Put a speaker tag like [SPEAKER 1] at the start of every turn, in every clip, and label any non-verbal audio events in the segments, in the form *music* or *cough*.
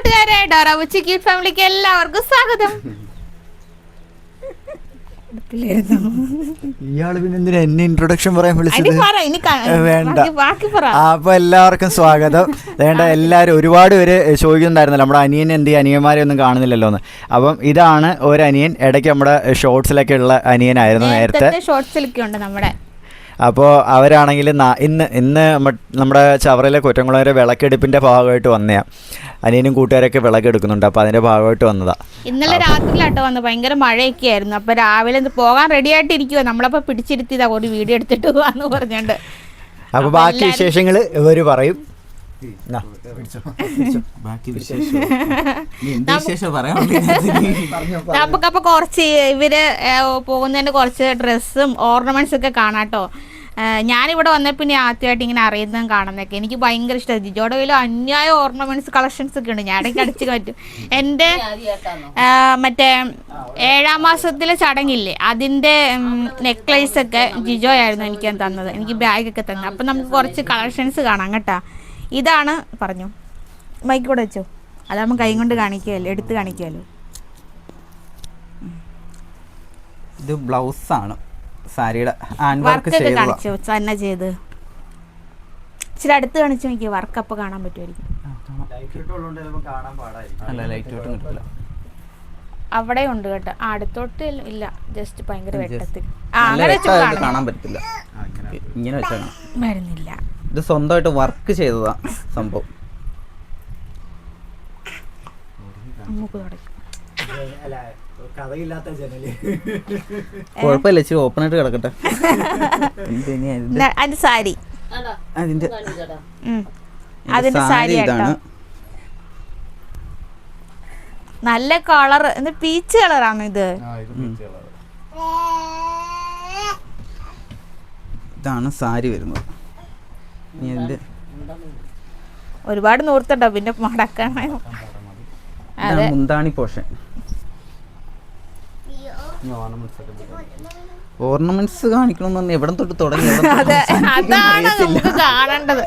[SPEAKER 1] കൂട്ടുകാരെ ഡോറ ഉച്ച ക്യൂട്ട് ഫാമിലിക്ക് എല്ലാവർക്കും സ്വാഗതം.
[SPEAKER 2] ഇയാൾ പിന്നെ എന്തിനാ എന്നെ ഇൻട്രൊഡക്ഷൻ പറയാൻ വിളിച്ചത്? വേണ്ട. അപ്പൊ എല്ലാവർക്കും സ്വാഗതം. വേണ്ട എല്ലാവരും ഒരുപാട് പേര് ചോദിക്കുന്നുണ്ടായിരുന്നല്ലോ നമ്മുടെ അനിയൻ എന്ത് അനിയന്മാരെ ഒന്നും കാണുന്നില്ലല്ലോ എന്ന്. അപ്പം ഇതാണ് ഒരു അനിയൻ ഇടയ്ക്ക് നമ്മുടെ ഷോർട്സിലൊക്കെ ഉള്ള അനിയനായിരുന്നു നേരത്തെ
[SPEAKER 1] നേരത്തെ. ഷോർട്സിലൊക്കെ ഉണ്ട് നമ്മുടെ.
[SPEAKER 2] അപ്പോൾ അവരാണെങ്കിൽ ഇന്ന് ഇന്ന് നമ്മുടെ ചവറയിലെ കുറ്റംകുളവരെ വിളക്കെടുപ്പിന്റെ ഭാഗമായിട്ട് വന്നതാണ് അനിയനും കൂട്ടുകാരൊക്കെ വിളക്കെടുക്കുന്നുണ്ട്. അപ്പോൾ അതിന്റെ ഭാഗമായിട്ട് വന്നതാ.
[SPEAKER 1] ഇന്നലെ രാത്രിയിലാട്ടോ വന്നത്. ഭയങ്കര മഴയൊക്കെ ആയിരുന്നു അപ്പോൾ രാവിലെ പോകാൻ റെഡി ആയിട്ടിരിക്കുക നമ്മളപ്പോൾ നമ്മളപ്പോ പിടിച്ചിരുത്തിയതാ. ഒരു വീഡിയോ എടുത്തിട്ട് പോവാന്ന് പറഞ്ഞുകൊണ്ട്
[SPEAKER 2] അപ്പോൾ
[SPEAKER 1] അപ്പൊ
[SPEAKER 2] ബാക്കി വിശേഷങ്ങൾ ഇവർ പറയും. നാ.
[SPEAKER 3] ബാക്കി വിശേഷം. *laughs* നീ എന്ത് വിശേഷം പറയാൻ
[SPEAKER 1] നമുക്കപ്പോ *laughs* കുറച്ച് ഇവർ പോകുന്നതിന്റെ കുറച്ച് ഡ്രസ്സും ഓർണമെന്റ്സ് ഒക്കെ കാണാട്ടോ ഞാനിവിടെ വന്ന പിന്നെ ആദ്യമായിട്ട് ഇങ്ങനെ അറിയുന്നതും കാണുന്നതൊക്കെ. എനിക്ക് ഭയങ്കര ഇഷ്ടമാണ് ജിജോയുടെ കയ്യിൽ അന്യായ ഓർണമെന്റ്സ് കളക്ഷൻസ് ഒക്കെ ഉണ്ട്. ഞാൻ ഇടയ്ക്ക് അടിച്ച് പറ്റും എന്റെ മറ്റേ ഏഴാം മാസത്തിലെ ചടങ്ങില്ലേ? അതിന്റെ നെക്ലേസ് ഒക്കെ ജിജോ ആയിരുന്നു എനിക്ക് തന്നത്. എനിക്ക് ബാഗൊക്കെ തന്നത്. അപ്പൊ നമുക്ക് കുറച്ച് കളക്ഷൻസ് കാണാം കേട്ടാ. ഇതാണ് പറഞ്ഞു. മൈക്ക് കൂടെ വെച്ചോ. അതാകുമ്പോൾ കൈ കൊണ്ട് കാണിക്കുകയല്ലോ എടുത്ത് കാണിക്കുകയല്ലോ.
[SPEAKER 3] ഇത് ബ്ലൗസ് ആണ് സാരിയുടെ
[SPEAKER 1] വർക്കൊക്കെ കാണിച്ചു? തന്നെ ചെയ്ത്? ഇച്ചിരി അടുത്ത് കാണിച്ചു നോക്കി വർക്ക് അപ്പൊ കാണാൻ പറ്റുമായിരിക്കും.
[SPEAKER 3] അല്ല ലൈറ്റ് വെട്ടം കിട്ടില്ല
[SPEAKER 1] അവിടെ ഉണ്ട് കേട്ടോ. ആ അടുത്തോട്ട് ഇല്ല- ജസ്റ്റ് ഭയങ്കര വെട്ടത്തിൽ. ആ അങ്ങനെ.
[SPEAKER 3] കാണാൻ പറ്റില്ല. ഇങ്ങനെ
[SPEAKER 1] വരുന്നില്ല.
[SPEAKER 3] ഇത് സ്വന്തമായിട്ട് വർക്ക് ചെയ്തതാ സംഭവം. കുഴപ്പമില്ല ഇച്ചിരി ഓപ്പൺ ആയിട്ട് കിടക്കട്ടെ. *laughs* അതിന്റെ
[SPEAKER 1] സാരി.
[SPEAKER 3] അതിന്റെ
[SPEAKER 1] അതിന്റെ സാരി
[SPEAKER 3] ഇതാണ്.
[SPEAKER 1] നല്ല കളർ പീച്ച് കളറാണ് ഇത്?
[SPEAKER 3] ഇതാണ് സാരി വരുന്നത്. അതിന്റെ
[SPEAKER 1] ഒരുപാട് നൂർത്തുണ്ടോ? പിന്നെ മടക്കാൻ
[SPEAKER 3] പോഷൻ. മുന്താണി പോർഷൻ ഓർണമെന്റ്സ് കാണിക്കണം എന്ന് എവിടെ തൊട്ട് തുടങ്ങി?
[SPEAKER 1] അതെ. അതാണ് നമുക്ക് കാണേണ്ടത്.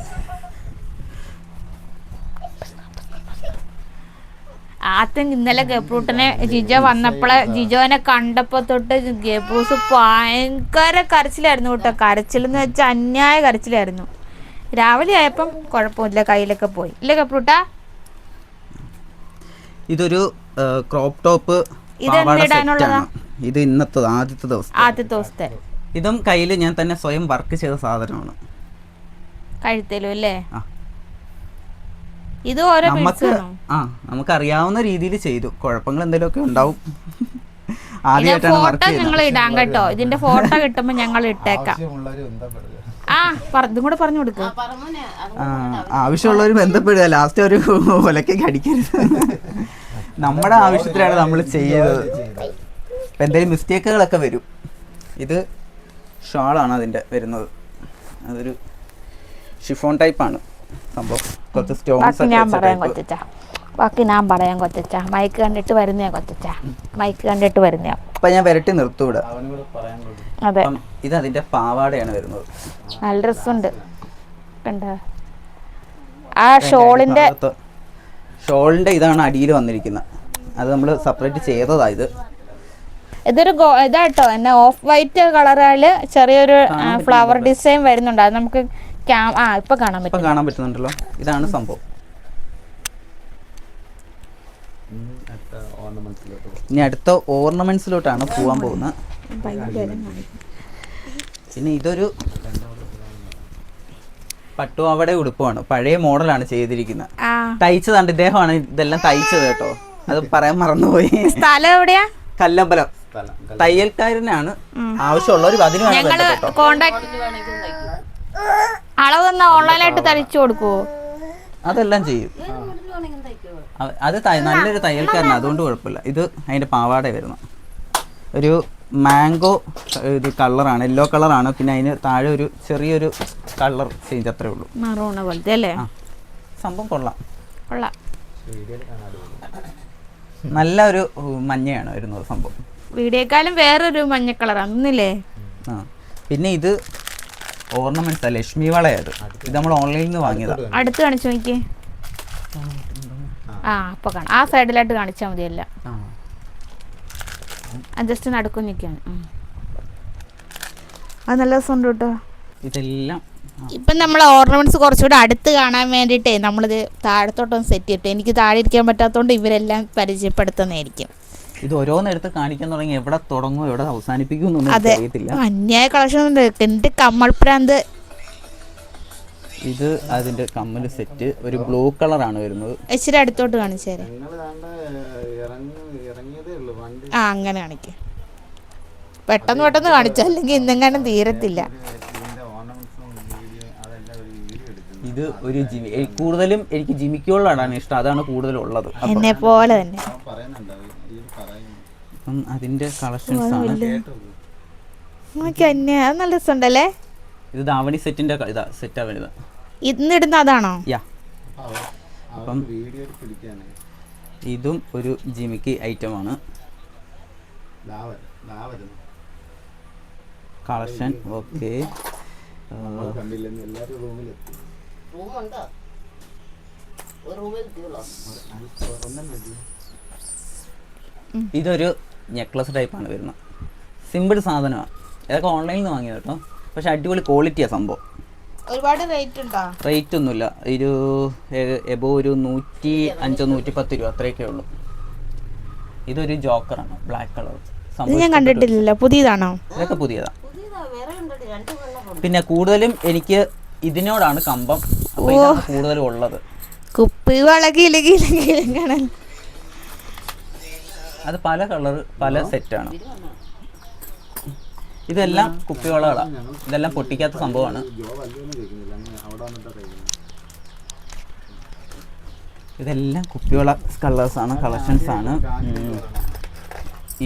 [SPEAKER 1] ആദ്യം ഇന്നലെ ഗബ്രൂട്ടനെ ജിജോ വന്നപ്പോളെ ജിജോനെ കണ്ടപ്പോ തൊട്ട് ഗബ്രൂസ് ഭയങ്കര കരച്ചിലായിരുന്നു കേട്ടോ. കരച്ചിലെന്ന് വെച്ചാൽ അന്യായ കരച്ചിലായിരുന്നു. രാവിലെ ആയപ്പം കുഴപ്പമില്ല കയ്യിലൊക്കെ പോയി. ഇല്ല കപ്രൂട്ട?
[SPEAKER 3] ഇതൊരു ക്രോപ്പ് ടോപ്പ്
[SPEAKER 1] ഇത് എന്തിടാനുള്ളതാ?
[SPEAKER 3] ഇത് ഇന്നത്തെ ആദ്യത്തെ ദിവസം
[SPEAKER 1] ആദ്യത്തെ ദിവസത്തെ.
[SPEAKER 3] ഇതും കയ്യിൽ ഞാൻ തന്നെ സ്വയം വർക്ക് ചെയ്ത സാധനമാണ്.
[SPEAKER 1] കഴുത്തലും അല്ലേ? ഇത് ഓരോ
[SPEAKER 3] നമുക്ക് ആ നമുക്ക് അറിയാവുന്ന രീതിയിൽ ചെയ്തു. കുഴപ്പങ്ങൾ എന്തെങ്കിലുമൊക്കെ ഉണ്ടാവും. ആദ്യമായിട്ടാണ്
[SPEAKER 1] ഫോട്ടോ ഞങ്ങൾ ഇടാം കേട്ടോ. ഇതിന്റെ ഫോട്ടോ കിട്ടുമ്പോ ഞങ്ങൾ ഇട്ടേക്കാം. ആ ഇതും കൂടെ പറഞ്ഞു കൊടുക്കുക
[SPEAKER 3] ആവശ്യമുള്ളവർ ബന്ധപ്പെടുക. ലാസ്റ്റ് ഒരു *laughs* ഒലക്കേക്ക് അടിക്കരുത് നമ്മുടെ ആവശ്യത്തിലാണ് നമ്മൾ ചെയ്തത്. ഇപ്പം എന്തെങ്കിലും മിസ്റ്റേക്കുകളൊക്കെ വരും. ഇത് ഷാളാണ് അതിന്റെ വരുന്നത്. അതൊരു ഷിഫോൺ ടൈപ്പാണ് സംഭവം. കുറച്ച് സ്റ്റോൺസ് ഒക്കെ
[SPEAKER 1] ബാക്കി ഞാൻ പറയാം കൊച്ചച്ച. മൈക്ക് കണ്ടിട്ട് വരുന്നേ കൊച്ചച്ച. മൈക്ക് കണ്ടിട്ട് വരുന്നേ.
[SPEAKER 3] അപ്പൊ ഞാൻ വരട്ടി നിർത്തൂടെ
[SPEAKER 1] അതെ.
[SPEAKER 3] ഇത് അതിന്റെ പാവാടയാണ് വരുന്നത്.
[SPEAKER 1] നല്ല രസമുണ്ട്. കണ്ട? ആ ഷോളിന്റെ
[SPEAKER 3] ഷോളിന്റെ ഇതാണ് അടിയിൽ വന്നിരിക്കുന്നത്. അത് നമ്മൾ സെപ്പറേറ്റ് ചെയ്തതാ ഇത്.
[SPEAKER 1] ഇതൊരു ഇതാട്ടോ. എന്നെ ഓഫ് വൈറ്റ് കളറിൽ ചെറിയൊരു ഫ്ലവർ ഡിസൈൻ വരുന്നുണ്ട്. അത് നമുക്ക് ക്യാ ആ ഇപ്പൊ കാണാൻ
[SPEAKER 3] ഇപ്പം
[SPEAKER 1] പറ്റും
[SPEAKER 3] കാണാൻ പറ്റുന്നുണ്ടല്ലോ. ഇതാണ് സംഭവം. ഇനി അടുത്ത ഓർണമെന്റ്സിലോട്ടാണ് പോകാൻ പോകുന്നത്. പിന്നെ ഇതൊരു പട്ടുപാവടെ ഉടുപ്പാണ് പഴയ മോഡലാണ് ചെയ്തിരിക്കുന്നത്. തയ്ച്ചതാണ്. ഇദ്ദേഹമാണ് ഇതെല്ലാം തയ്ച്ചത് കേട്ടോ. അത് പറയാൻ മറന്നുപോയി.
[SPEAKER 1] സ്ഥലം എവിടെയാ?
[SPEAKER 3] കല്ലമ്പലം. തയ്യൽക്കാരനാണ്. ആവശ്യമുള്ളവർ ഒരു
[SPEAKER 1] കോണ്ടാക്ട് അളവ് ഓൺലൈനായിട്ട് തയ്ച്ചു കൊടുക്കുവോ?
[SPEAKER 3] അതെല്ലാം ചെയ്യും. അത് നല്ലൊരു തയ്യൽക്കാരനാണ് അതുകൊണ്ട് കുഴപ്പമില്ല. ഇത് അതിന്റെ പാവാട വരുന്നു. ഒരു മാംഗോ ഇത് കളറാണ് യെല്ലോ കളറാണ്. പിന്നെ അതിന് താഴെ ഒരു ചെറിയൊരു കളർ ചേഞ്ച് അത്രേ ഉള്ളൂ.
[SPEAKER 1] മറൂണ പോലത്തെ അല്ലേ?
[SPEAKER 3] സംഭവം കൊള്ളാം.
[SPEAKER 1] കൊള്ളാം.
[SPEAKER 3] നല്ല ഒരു മഞ്ഞയാണ് വരുന്നത് സംഭവം.
[SPEAKER 1] വീഡിയോക്കാളും വേറൊരു മഞ്ഞ കളർ അന്നില്ലേ
[SPEAKER 3] ആ. പിന്നെ ഇത് ഓർണമെന്റ്സ് ലക്ഷ്മി വളയത് ഇത് നമ്മൾ ഓൺലൈനിൽ നിന്ന് വാങ്ങിയതാണ്
[SPEAKER 1] അടുത്ത് കാണിച്ചു നോക്കിയേ. ആ അപ്പോൾ കാണാം. ആ സൈഡിലായിട്ട് കാണിച്ചാൽ മതി
[SPEAKER 3] എല്ലാം.
[SPEAKER 1] ജസ്റ്റ് നടുക്കും നിൽക്കാണ് അത് നല്ല രസമുണ്ട് കേട്ടോ.
[SPEAKER 3] ഇതെല്ലാം
[SPEAKER 1] ഇപ്പം നമ്മൾ ഓർണമെന്റ്സ് കുറച്ചുകൂടെ അടുത്ത് കാണാൻ വേണ്ടിയിട്ടേ നമ്മളിത് താഴത്തോട്ടൊന്ന് സെറ്റ് ചെയ്തിട്ട് എനിക്ക് താഴെ ഇരിക്കാൻ പറ്റാത്തതുകൊണ്ട് ഇവരെല്ലാം പരിചയപ്പെടുത്തുന്നതായിരിക്കും.
[SPEAKER 3] ഇത് ഓരോന്നെടുത്ത് കാണിക്കാൻ തുടങ്ങി എവിടെ തുടങ്ങും എവിടെ അവസാനിപ്പിക്കും എന്നൊന്നും
[SPEAKER 1] അതെ.
[SPEAKER 3] അറിയത്തില്ല
[SPEAKER 1] അന്യായ കളക്ഷൻ ഉണ്ട്. കമ്മൽ പ്രാന്ത്
[SPEAKER 3] ഇത് അതിന്റെ കമ്മൽ സെറ്റ് ഒരു ബ്ലൂ കളറാണ് വരുന്നത്.
[SPEAKER 1] ഇച്ചിരി അടുത്തോട്ട് കാണിച്ചു തരാം. ആ അങ്ങനെ കാണിക്ക. പെട്ടെന്ന് പെട്ടെന്ന് കാണിച്ചല്ലെങ്കിൽ ഇന്നെങ്ങാനും തീരത്തില്ല.
[SPEAKER 3] ഇത് ഒരു ജിമി കൂടുതലും എനിക്ക് ജിമിക്കുകളാണ് ഇഷ്ടം അതാണ് കൂടുതലുള്ളത്. ഉള്ളത്
[SPEAKER 1] എന്നെ പോലെ തന്നെ.
[SPEAKER 3] അപ്പം അതിന്റെ കളക്ഷൻസ് ആണ്.
[SPEAKER 1] നോക്കി അത് നല്ല രസമുണ്ടല്ലേ?
[SPEAKER 3] ഇത് ധാവണി സെറ്റിന്റെ ഇതാ സെറ്റ് സെറ്റാ
[SPEAKER 1] ഇന്നിടുന്ന അതാണോ?
[SPEAKER 3] അപ്പം ഇതും ഒരു ജിമിക്ക് ഐറ്റമാണ്. Collection okay. ഇതൊരു നെക്ലസ് ടൈപ്പാണ് വരുന്നത്. സിമ്പിൾ സാധനമാണ്. ഇതൊക്കെ ഓൺലൈനിൽ നിന്ന് വാങ്ങിയത് കേട്ടോ. പക്ഷെ അടിപൊളി ക്വാളിറ്റിയാണ് സംഭവം.
[SPEAKER 1] ഒരുപാട് റേറ്റ് ഉണ്ടോ?
[SPEAKER 3] റേറ്റ് ഒന്നുമില്ല. ഒരു എബോ ഒരു നൂറ്റി അഞ്ചോ നൂറ്റി പത്ത് രൂപ അത്രയൊക്കെ ഉള്ളൂ. ഇതൊരു ജോക്കറാണ് ബ്ലാക്ക് കളർ
[SPEAKER 1] ഇത് ഞാൻ കണ്ടിട്ടില്ല പുതിയതാണോ?
[SPEAKER 3] ഇതൊക്കെ പുതിയതാ. പിന്നെ കൂടുതലും എനിക്ക് ഇതിനോടാണ് കമ്പം. അപ്പോൾ ഇതാണ് കൂടുതലും ഉള്ളത്.
[SPEAKER 1] കുപ്പി
[SPEAKER 3] അത് പല കളർ പല സെറ്റാണ് ഇതെല്ലാം കുപ്പിവളകളാണ് ഇതെല്ലാം പൊട്ടിക്കാത്ത സംഭവമാണ്. ഇതെല്ലാം കുപ്പിവള കളേഴ്സ് ആണ് കളക്ഷൻസ് ആണ്.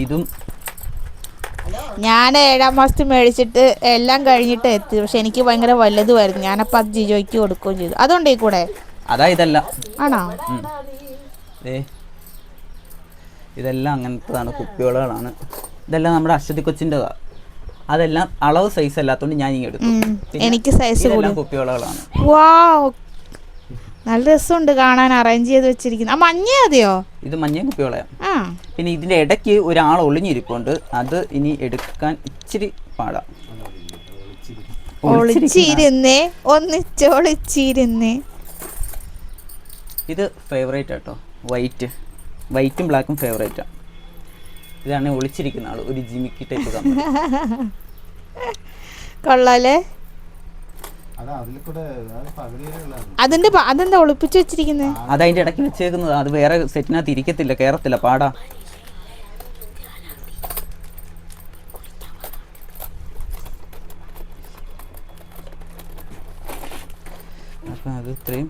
[SPEAKER 3] ഇതും
[SPEAKER 1] ഞാൻ ഏഴാം മാസത്തിൽ മേടിച്ചിട്ട് എല്ലാം കഴിഞ്ഞിട്ട് എത്തി. പക്ഷെ എനിക്ക് ഭയങ്കര വലുതുമായിരുന്നു. ഞാനപ്പോൾ അത് ജിജോയ്ക്ക് കൊടുക്കുകയും ചെയ്തു. അതുകൊണ്ട് ഈ കൂടെ?
[SPEAKER 3] അതാ ഇതല്ല.
[SPEAKER 1] ആണോ?
[SPEAKER 3] ഇതെല്ലാം അങ്ങനത്തതാണ് കുപ്പിവളകളാണ്. ഇതെല്ലാം നമ്മുടെ അശ്വതി കൊച്ചിന്റെതാ. അതെല്ലാം അളവ് സൈസ് അല്ലാത്തതുകൊണ്ട് ഞാൻ ഇങ്ങനെ എടുത്തു
[SPEAKER 1] എനിക്ക് സൈസ്
[SPEAKER 3] കുപ്പിവളകളാണ്.
[SPEAKER 1] നല്ല രസമുണ്ട് കാണാൻ അറേഞ്ച് ചെയ്ത് വെച്ചിരിക്കുന്നത്. ആ മഞ്ഞ അതെയോ
[SPEAKER 3] ഇത് മഞ്ഞ കുപ്പിവളയാണ് പിന്നെ ഇതിന്റെ ഇടയ്ക്ക് ഒരാൾ ഒളിഞ്ഞിരിപ്പുണ്ട്. അത് ഇനി എടുക്കാൻ ഇച്ചിരി പാടാ.
[SPEAKER 1] ഒളിച്ചിരുന്നേ. ഒന്നിച്ചൊളിച്ചിരുന്നേ
[SPEAKER 3] ഇത് ഫേവറേറ്റ് ആട്ടോ. വൈറ്റ് വൈറ്റും ബ്ലാക്കും ഫേവറേറ്റാണ് ഇതാണ് ഒളിച്ചിരിക്കുന്ന ആൾ. ഒരു ജിമിക്കി ടൈപ്പ് കമ്പനി. *laughs*
[SPEAKER 1] കൊള്ളാലേ. അതിന്റെ അതെന്താ ഒളിപ്പിച്ചു വെച്ചിരിക്കുന്നത്
[SPEAKER 3] അത് അതിന്റെ ഇടയ്ക്ക് വെച്ചേക്കുന്നത്. അത് വേറെ സെറ്റിനകത്ത് ഇരിക്കത്തില്ല കേറത്തില്ല പാടാ. അപ്പൊ അത് ഇത്രയും.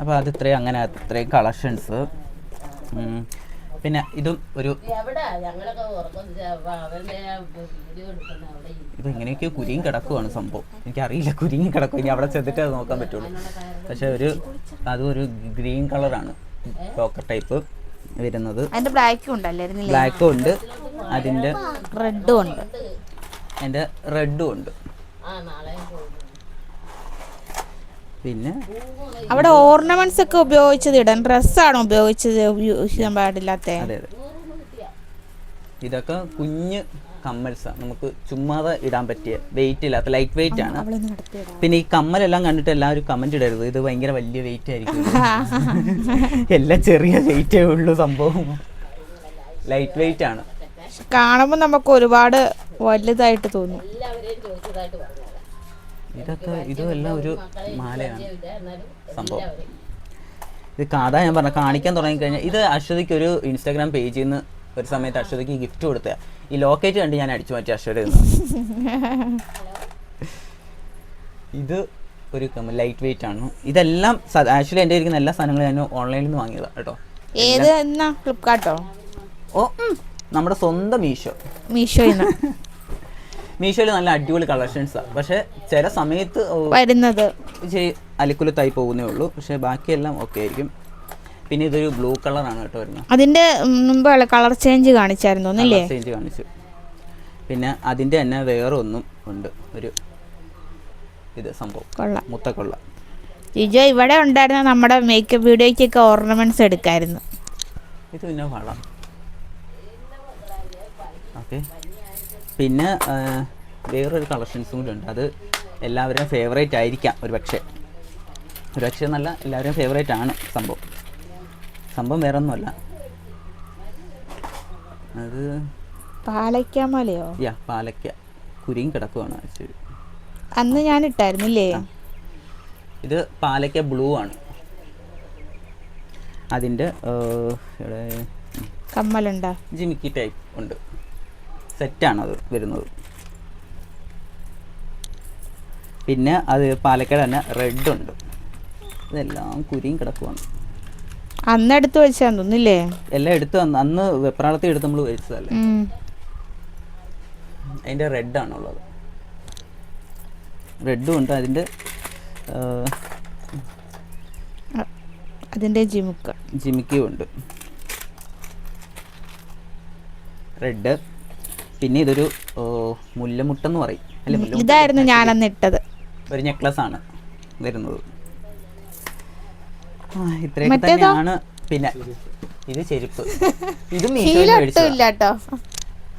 [SPEAKER 3] അപ്പോൾ അത് ഇത്രയും അങ്ങനെ അത്രയും കളക്ഷൻസ് പിന്നെ ഇതും ഒരു ഇത് എങ്ങനെയൊക്കെയോ കുരുങ്ങി കിടക്കുവാണ് സംഭവം. എനിക്കറിയില്ല കുരുങ്ങി കിടക്കും ഇനി അവിടെ ചെന്നിട്ട് അത് നോക്കാൻ പറ്റുള്ളൂ. പക്ഷെ ഒരു അതും ഒരു ഗ്രീൻ കളറാണ്. ലോക്കർ ടൈപ്പ് വരുന്നത്.
[SPEAKER 1] അതിന്റെ ബ്ലാക്കും ഉണ്ടല്ലേ
[SPEAKER 3] ബ്ലാക്കും ഉണ്ട്. അതിന്റെ
[SPEAKER 1] റെഡും ഉണ്ട്.
[SPEAKER 3] അതിന്റെ റെഡും ഉണ്ട്. പിന്നെ?
[SPEAKER 1] അവിടെ ഓർണമെന്റ്സ് ഒക്കെ ഉപയോഗിച്ചത് ഇടാൻ ഡ്രസ്സാണ് ഉപയോഗിച്ചത് ഉപയോഗിക്കാൻ പാടില്ലാത്ത.
[SPEAKER 3] അതെ അതെ. ഇതൊക്കെ കുഞ്ഞ് കമ്മൽസാണ് നമുക്ക് ചുമ്മാതെ ഇടാൻ പറ്റിയ വെയിറ്റ് ഇല്ലാത്ത ലൈറ്റ് വെയിറ്റ് ആണ്. പിന്നെ ഈ കമ്മലെല്ലാം കണ്ടിട്ട് എല്ലാവരും കമന്റ് ഇടരുത്. ഇത് ഭയങ്കര വലിയ വെയിറ്റ് ആയിരിക്കും. *laughs* എല്ലാം ചെറിയ വെയിറ്റേ ഉള്ളൂ സംഭവം. ലൈറ്റ് വെയിറ്റ് ആണ്.
[SPEAKER 1] കാണുമ്പോൾ നമുക്ക് ഒരുപാട് വലുതായിട്ട് തോന്നും.
[SPEAKER 3] ഇതൊക്കെ ഇതും എല്ലാം ഒരു മാലയാണ് സംഭവം. ഇത് കഥ ഞാൻ പറഞ്ഞ കാണിക്കാൻ തുടങ്ങിക്കഴിഞ്ഞാൽ ഇത് അശ്വതിക്ക് ഒരു ഇൻസ്റ്റാഗ്രാം പേജിൽ നിന്ന് ഒരു സമയത്ത് അശ്വതിക്ക് ഗിഫ്റ്റ് കൊടുത്ത ഈ ലോക്കേറ്റ് കണ്ട് ഞാൻ അടിച്ചു മാറ്റി അശ്വതി ഇത് ഒരു ലൈറ്റ് വെയിറ്റ് ആണ്. ഇതെല്ലാം ആക്ച്വലി എന്റെ ഇരിക്കുന്ന എല്ലാ സാധനങ്ങളും ഞാൻ ഓൺലൈനിൽ നിന്ന് വാങ്ങിയതാണ് കേട്ടോ.
[SPEAKER 1] ഏത് ഫ്ലിപ്കാർട്ടോ
[SPEAKER 3] ഓ? നമ്മുടെ സ്വന്തം മീഷോ.
[SPEAKER 1] മീഷോയിന്ന്
[SPEAKER 3] മീഷോയിൽ നല്ല അടിപൊളി കളക്ഷൻസ് പക്ഷെ ചില സമയത്ത്
[SPEAKER 1] വരുന്നത്.
[SPEAKER 3] അലിക്കുലത്തായി പോകുന്നേ ഉള്ളൂ. പക്ഷെ ബാക്കിയെല്ലാം ഓക്കെ ആയിരിക്കും. പിന്നെ ഇതൊരു ബ്ലൂ കളറാണ് കേട്ടോ വരുന്നത്.
[SPEAKER 1] അതിന്റെ മുമ്പ് കളർ ചേഞ്ച് കാണിച്ചായിരുന്നു അല്ലേ
[SPEAKER 3] ചേഞ്ച് കാണിച്ചു. പിന്നെ അതിന്റെ തന്നെ വേറെ ഒന്നും ഉണ്ട്. ഒരു ഇത് സംഭവം.
[SPEAKER 1] കൊള്ള.
[SPEAKER 3] മുത്തക്കൊള്ള.
[SPEAKER 1] ജിജോ ഇവിടെ ഉണ്ടായിരുന്ന നമ്മുടെ മേക്കപ്പ് വീഡിയോയ്ക്കൊക്കെ ഓർണമെന്റ്സ് എടുക്കായിരുന്നു.
[SPEAKER 3] ഇത് പിന്നെ വള. ഓക്കെ പിന്നെ വേറൊരു കളക്ഷൻസും കൂടി ഉണ്ട്. അത് എല്ലാവരും ഫേവറേറ്റ് ആയിരിക്കാം ഒരു പക്ഷേ ഒരു പക്ഷേ എന്നല്ല എല്ലാവരും ഫേവറേറ്റ് ആണ് സംഭവം. സംഭവം വേറെ ഒന്നുമല്ല അത്
[SPEAKER 1] പാലയ്ക്കാമലയോ
[SPEAKER 3] യാ പാലക്ക കുരിയും കിടക്കുവാണ് ആക്ച്വലി.
[SPEAKER 1] അന്ന് ഞാൻ ഇട്ടായിരുന്നില്ലേ?
[SPEAKER 3] ഇത് പാലക്ക ബ്ലൂ ആണ്. അതിന്റെ
[SPEAKER 1] കമ്മലുണ്ടോ?
[SPEAKER 3] ജിമിക്കി ടൈപ്പ് ഉണ്ട്. സെറ്റാണ് അത് വരുന്നത്. പിന്നെ അത് പാലക്കാട് തന്നെ റെഡ് ഉണ്ട്. ഇതെല്ലാം കുരിയും കിടക്കുവാണ്.
[SPEAKER 1] അന്ന് എടുത്ത് വെച്ചാൽ തോന്നില്ലേ
[SPEAKER 3] എല്ലാം എടുത്ത് വന്ന് അന്ന് വെപ്രാളത്തിൽ എടുത്ത് നമ്മൾ വെച്ചതല്ലേ?
[SPEAKER 1] അതിന്റെ
[SPEAKER 3] അതിന്റെ റെഡാണുള്ളത് റെഡും ഉണ്ട്. അതിന്റെ
[SPEAKER 1] അതിന്റെ ജിമുക്ക.
[SPEAKER 3] ജിമിക്കും ഉണ്ട്. റെഡ് പിന്നെ ഇതൊരു മുല്ലമുട്ടെന്ന് പറയും. അല്ലെ? മുല്ലമുട്ട്
[SPEAKER 1] ഇതായിരുന്നു ഞാൻ അന്ന് ഇട്ടത്.
[SPEAKER 3] ഒരു നെക്ലസ് ആണ് വരുന്നത് ഇത്രയൊക്കെ തന്നെയാണ്. പിന്നെ ഇത് ചെരുപ്പ്. ഇത്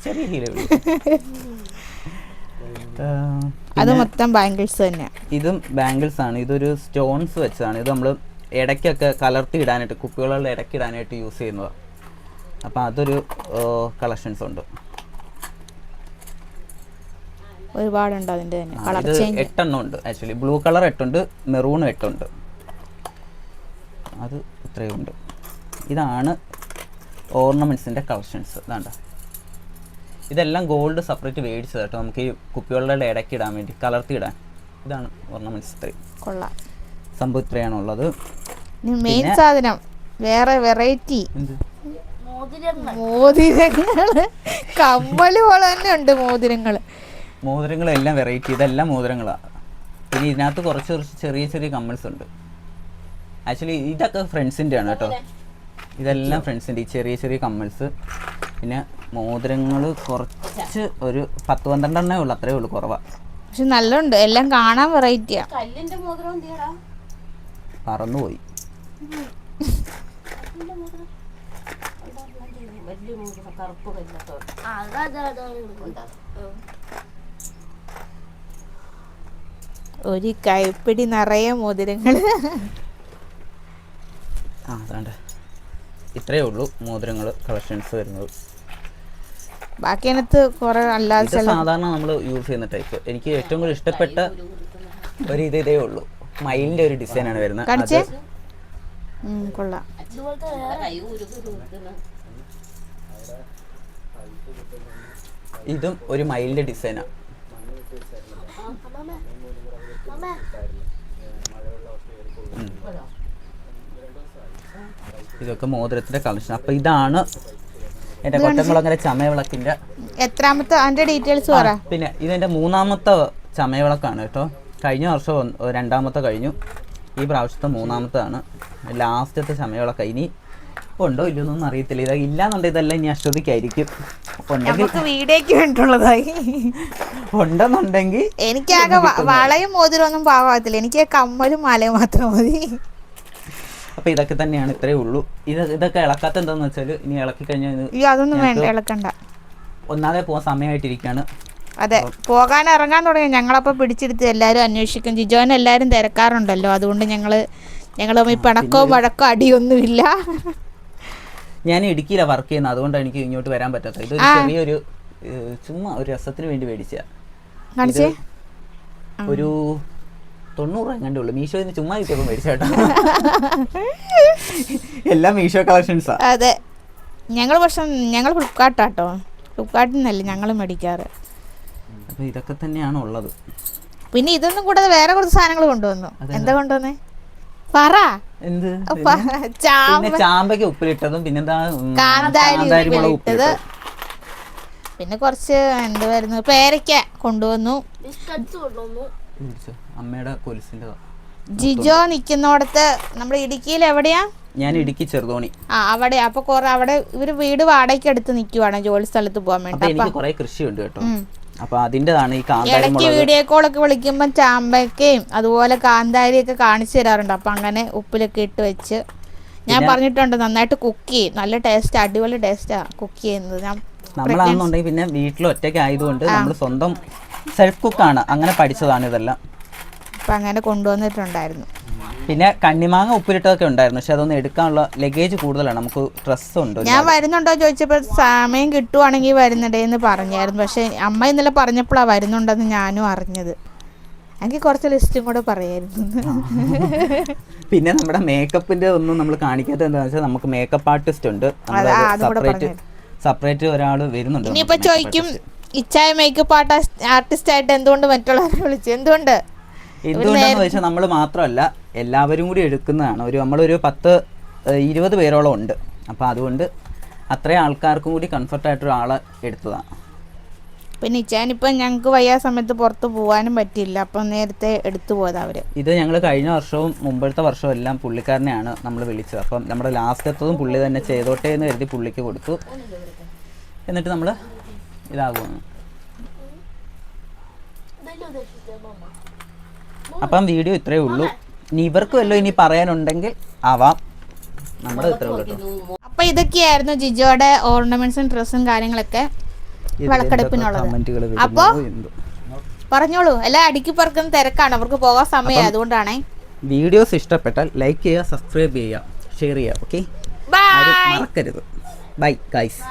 [SPEAKER 3] ചെറിയ ഹീലേ
[SPEAKER 1] അത് മൊത്തം ബാംഗിൾസ്
[SPEAKER 3] ഇതും ബാംഗിൾസ് ആണ്. ഇതൊരു സ്റ്റോൺസ് വെച്ചതാണ്. ഇത് നമ്മൾ ഇടയ്ക്കൊക്കെ കലർത്തി ഇടാനായിട്ട് കുപ്പികളുടെ ഇടയ്ക്ക് ഇടാനായിട്ട് യൂസ് ചെയ്യുന്നതാണ് അപ്പോൾ അതൊരു കളക്ഷൻസ് ഉണ്ട്.
[SPEAKER 1] ഒരുപാടുണ്ട് അതിന്റെ തന്നെ. കളർ ചേഞ്ച്
[SPEAKER 3] എട്ടെണ്ണം ഉണ്ട് ആക്ച്വലി ബ്ലൂ കളർ എട്ടുണ്ട് മെറൂൺ എട്ടുണ്ട്. അത് ഇത്രയും ഉണ്ട്. ഇതാണ് ഓർണമെന്റ്സിന്റെ കളക്ഷൻസ് ഇതാണ്ട. ഇതെല്ലാം ഗോൾഡ് സെപ്പറേറ്റ് മേടിച്ചത് കേട്ടോ. നമുക്ക് ഈ കുപ്പികളുടെ ഇടയ്ക്ക് ഇടാൻ വേണ്ടി കലർത്തി ഇടാൻ. ഇതാണ് ഓർണമെന്റ്സ് ഇത്രയും.
[SPEAKER 1] കൊള്ളാം.
[SPEAKER 3] സംഭവം ഇത്രയാണുള്ളത്.
[SPEAKER 1] മെയിൻ സാധനം വേറെ വെറൈറ്റി
[SPEAKER 3] മോതിരങ്ങൾ.
[SPEAKER 1] മോതിരങ്ങൾ. കമ്മൽ പോലെ തന്നെ ഉണ്ട് മോതിരങ്ങൾ.
[SPEAKER 3] മോതിരങ്ങളെല്ലാം വെറൈറ്റി ഇതെല്ലാം മോതിരങ്ങളാണ് പിന്നെ ഇതിനകത്ത് കുറച്ച് കുറച്ച് ചെറിയ ചെറിയ കമ്മൽസ് ഉണ്ട്. ആക്ച്വലി ഇതൊക്കെ ഫ്രണ്ട്സിന്റെ ആണ് കേട്ടോ. ഇതെല്ലാം ഫ്രണ്ട്സിന്റെ ഈ ചെറിയ ചെറിയ കമ്മൽസ് പിന്നെ മോതിരങ്ങൾ കുറച്ച് ഒരു പത്ത് പന്ത്രണ്ടെണ്ണേ ഉള്ളൂ അത്രേ ഉള്ളൂ കുറവാണ്
[SPEAKER 1] പക്ഷെ നല്ലുണ്ട് എല്ലാം കാണാൻ വെറൈറ്റിയാ
[SPEAKER 3] പറന്നുപോയി.
[SPEAKER 4] കറുപ്പ് കല്ലത്തോ അതാ
[SPEAKER 1] ഒരു കൈപ്പിടി നിറയെ മോതിരങ്ങൾ
[SPEAKER 3] ആ അതാണ്ട്. ഇത്രയേ ഉള്ളൂ മോതിരങ്ങൾ കളക്ഷൻസ് വരുന്നത്.
[SPEAKER 1] ബാക്കി അതിനകത്ത് കുറെ അല്ലാതെ
[SPEAKER 3] സാധാരണ നമ്മൾ യൂസ് ചെയ്യുന്ന ടൈപ്പ്. എനിക്ക് ഏറ്റവും കൂടുതൽ ഇഷ്ടപ്പെട്ട ഒരു ഇത് ഇതേ ഉള്ളൂ. മയിലിന്റെ ഒരു ഡിസൈൻ ആണ് വരുന്നത്.
[SPEAKER 1] കാണിച്ചേ? കൊള്ളാം.
[SPEAKER 3] ഇതും ഒരു മയിലിന്റെ ഡിസൈനാണ് ഇതൊക്കെ മോതിരത്തിന്റെ കളക്ഷൻ. അപ്പൊ ഇതാണ് എന്റെ കൊട്ടംകുളങ്ങര ചമയവിളക്കിന്റെ
[SPEAKER 1] എത്രാമത്തെ അതിന്റെ ഡീറ്റെയിൽസ് പറ.
[SPEAKER 3] പിന്നെ ഇതെന്റെ മൂന്നാമത്തെ ചമയവിളക്കാണ് കേട്ടോ. കഴിഞ്ഞ വർഷം രണ്ടാമത്തെ കഴിഞ്ഞു. ഈ പ്രാവശ്യത്തെ മൂന്നാമത്താണ് ലാസ്റ്റത്തെ ചമയവിളക്ക ഇനി ഉണ്ടോ ഇല്ലയൊന്നും അറിയത്തില്ല. ഇത് ഇല്ലാന്നുണ്ടെങ്കിൽ ഇതെല്ലാം ഇനി അശ്വതിക്കായിരിക്കും.
[SPEAKER 1] നമുക്ക് വീഡിയോക്ക് വേണ്ടിയുള്ളതായി.
[SPEAKER 3] ഉണ്ടെന്നുണ്ടെങ്കിൽ
[SPEAKER 1] എനിക്കാകെ വളയും മോതിരം ഒന്നും പാകത്തില്ല എനിക്ക് കമ്മലും മാലയും മാത്രം മതി.
[SPEAKER 3] അപ്പൊ ഇതൊക്കെ തന്നെയാണ് ഇത്രേ ഉള്ളൂ. ഇത് ഇതൊക്കെ ഇളക്കാത്ത എന്താന്ന് വെച്ചാൽ ഇനി ഇളക്കി കഴിഞ്ഞാൽ
[SPEAKER 1] അതൊന്നും വേണ്ട ഇളക്കണ്ട.
[SPEAKER 3] ഒന്നാതെ പോകാൻ സമയമായിട്ടിരിക്കുകയാണ്.
[SPEAKER 1] അതെ പോകാൻ ഇറങ്ങാൻ തുടങ്ങി. ഞങ്ങളപ്പോൾ പിടിച്ചെടുത്ത് എല്ലാവരും അന്വേഷിക്കും. ജിജോൻ എല്ലാരും തിരക്കാറുണ്ടല്ലോ. അതുകൊണ്ട് ഞങ്ങൾ ഞങ്ങൾ തമ്മിൽ പിണക്കോ വഴക്കോ അടിയൊന്നുമില്ല.
[SPEAKER 3] ഞാൻ ഇടുക്കിയിലാണ് വർക്ക് ചെയ്യുന്നത് അതുകൊണ്ടാണ് എനിക്ക് ഇങ്ങോട്ട് വരാൻ പറ്റാത്തത്. ഇതൊരു ചെറിയൊരു ചുമ്മാ ഒരു രസത്തിന് വേണ്ടി മേടിച്ച ഒരു തൊണ്ണൂറ് എങ്ങനെ എങ്ങാണ്ടേ ഉള്ളൂ. മീഷോയിൽ നിന്ന് ചുമ്മാ കിട്ടിയപ്പോൾ മേടിച്ച കേട്ടോ എല്ലാം മീഷോ കളക്ഷൻസാ
[SPEAKER 1] അതെ. ഞങ്ങൾ പക്ഷെ ഞങ്ങൾ ഫ്ലിപ്കാർട്ടാട്ടോ ഫ്ലിപ്കാർട്ടിൽ നിന്നല്ലേ ഞങ്ങൾ മേടിക്കാറ്.
[SPEAKER 3] അപ്പോൾ ഇതൊക്കെ തന്നെയാണ് ഉള്ളത്.
[SPEAKER 1] പിന്നെ ഇതൊന്നും കൂടാതെ വേറെ കുറച്ച് സാധനങ്ങൾ കൊണ്ടുവന്നു. എന്താ കൊണ്ടുവന്നേ? പറ.
[SPEAKER 3] എന്ത്? പിന്നെ? ചാമ്പയ്ക്ക് ഉപ്പിലിട്ടതും പിന്നെന്താ
[SPEAKER 1] കാന്താരി ഉപ്പിലിട്ടത്. പിന്നെ കുറച്ച് എന്തുവായിരുന്നു പേരയ്ക്ക കൊണ്ടുവന്നു?
[SPEAKER 3] അമ്മയുടെ കൊലുസിന്റെ
[SPEAKER 1] ജിജോ നിക്കുന്നോടത്ത് നമ്മുടെ ഇടുക്കിയിൽ എവിടെയാ?
[SPEAKER 3] ഞാൻ ഇടുക്കി ചെറുതോണി.
[SPEAKER 1] ആ അവിടെ. അപ്പൊ കൊറേ അവിടെ ഇവർ വീട് വാടകയ്ക്ക് എടുത്ത് നിൽക്കുവാണ് ജോലി സ്ഥലത്ത്
[SPEAKER 3] പോവാൻ
[SPEAKER 1] വേണ്ടി.
[SPEAKER 3] കുറെ കൃഷിയുണ്ട് കേട്ടോ.
[SPEAKER 1] ഉം.
[SPEAKER 3] അപ്പൊ അതിന്റെതാണ് ഈ കാന്താരി
[SPEAKER 1] ഇടയ്ക്ക്
[SPEAKER 3] കോൾ
[SPEAKER 1] വീഡിയോ കോളൊക്കെ വിളിക്കുമ്പോൾ അതുപോലെ അതുപോലെ കാന്താരിയൊക്കെ കാണിച്ചു തരാറുണ്ട്. അപ്പം അങ്ങനെ ഉപ്പിലൊക്കെ ഇട്ട് വെച്ച്. ഞാൻ പറഞ്ഞിട്ടുണ്ട് നന്നായിട്ട് കുക്ക് ചെയ്യും. നല്ല ടേസ്റ്റ് അടിപൊളി ടേസ്റ്റാ കുക്ക് ചെയ്യുന്നത്. ഞാൻ
[SPEAKER 3] നമ്മളാണെന്നുണ്ടെങ്കിൽ പിന്നെ വീട്ടിൽ ഒറ്റയ്ക്ക് ആയതുകൊണ്ട് നമ്മൾ സ്വന്തം സെൽഫ് കുക്കാണ് അങ്ങനെ പഠിച്ചതാണ് ഇതെല്ലാം.
[SPEAKER 1] അപ്പം അങ്ങനെ കൊണ്ടുവന്നിട്ടുണ്ടായിരുന്നു.
[SPEAKER 3] പിന്നെ കണ്ണിമാങ്ങ ഉപ്പിലിട്ടതൊക്കെ ഉണ്ടായിരുന്നു. പക്ഷെ അതൊന്നും എടുക്കാനുള്ള ലഗേജ് കൂടുതലാണ്. നമുക്ക് ഡ്രസ്സ് ഉണ്ട്
[SPEAKER 1] ഞാൻ വരുന്നുണ്ടോ ചോദിച്ചപ്പോൾ സമയം കിട്ടുവാണെങ്കിൽ വരുന്നുണ്ടേ എന്ന് പറഞ്ഞായിരുന്നു. പക്ഷെ അമ്മ ഇന്നലെ പറഞ്ഞപ്പോഴാണ് വരുന്നുണ്ടെന്ന് ഞാനും അറിഞ്ഞത്. എനിക്ക് കുറച്ച് ലിസ്റ്റും കൂടെ പറയായിരുന്നു.
[SPEAKER 3] പിന്നെ നമ്മുടെ മേക്കപ്പിന്റെ ഒന്നും നമ്മൾ കാണിക്കാത്ത എന്താണെന്ന് വെച്ചാൽ നമുക്ക് മേക്കപ്പ് ആർട്ടിസ്റ്റ് ഉണ്ട്. സെപ്പറേറ്റ് സെപ്പറേറ്റ് ഒരാൾ വരുന്നുണ്ട്. ഇനിയിപ്പോ
[SPEAKER 1] ചോദിക്കും ഇച്ചായ മേക്കപ്പ് ആർട്ടിസ്റ്റ് ആയിട്ട് എന്തുകൊണ്ട് മറ്റുള്ളവരെ വിളിച്ചു? എന്തുകൊണ്ട്?
[SPEAKER 3] എന്തുകൊണ്ടാന്ന് വെച്ചാൽ നമ്മൾ മാത്രമല്ല എല്ലാവരും കൂടി എടുക്കുന്നതാണ്. ഒരു നമ്മളൊരു പത്ത് ഇരുപത് പേരോളം ഉണ്ട്. അപ്പോൾ അതുകൊണ്ട് അത്രയും ആൾക്കാർക്കും കൂടി കംഫർട്ടായിട്ട് ഒരാളെ എടുത്തതാണ്.
[SPEAKER 1] പിന്നെ ഇച്ചാനിപ്പം ഞങ്ങൾക്ക് വയ്യാ സമയത്ത് പുറത്ത് പോകാനും പറ്റില്ല അപ്പം നേരത്തെ എടുത്തു പോയത് അവർ.
[SPEAKER 3] ഇത് ഞങ്ങൾ കഴിഞ്ഞ വർഷവും മുമ്പത്തെ വർഷവും എല്ലാം പുള്ളിക്കാരനെയാണ് നമ്മൾ വിളിച്ചത്. അപ്പം നമ്മുടെ ലാസ്റ്റ് ലാസ്റ്റത്തതും പുള്ളി തന്നെ ചെയ്തോട്ടെ എന്ന് കരുതി പുള്ളിക്ക് കൊടുത്തു. എന്നിട്ട് നമ്മൾ ഇതാകുന്നു. അപ്പം വീഡിയോ ഇത്രയേ ഉള്ളൂ. ഇനി ഇവർക്ക് വല്ലതും ഇനി പറയാനുണ്ടെങ്കിൽ ആവാം. നമ്മുടെ ഇത്രയേ ഉള്ളൂ കേട്ടോ.
[SPEAKER 1] അപ്പൊ ഇതൊക്കെയായിരുന്നു ജിജോയുടെ ഓർണമെന്റ്സും ഡ്രസ്സും കാര്യങ്ങളൊക്കെ. വിളക്കെടുപ്പിനുള്ളത്. അപ്പൊ പറഞ്ഞോളൂ. എല്ലാ അടിക്ക് പറക്കുന്ന തിരക്കാണ്. അവർക്ക് പോകാൻ സമയം അതുകൊണ്ടാണേ.
[SPEAKER 3] വീഡിയോസ് ഇഷ്ടപ്പെട്ടാൽ ലൈക്ക് ചെയ്യുക സബ്സ്ക്രൈബ് ചെയ്യുക ഷെയർ ചെയ്യുക ഓക്കെ മറക്കരുത്. Bye guys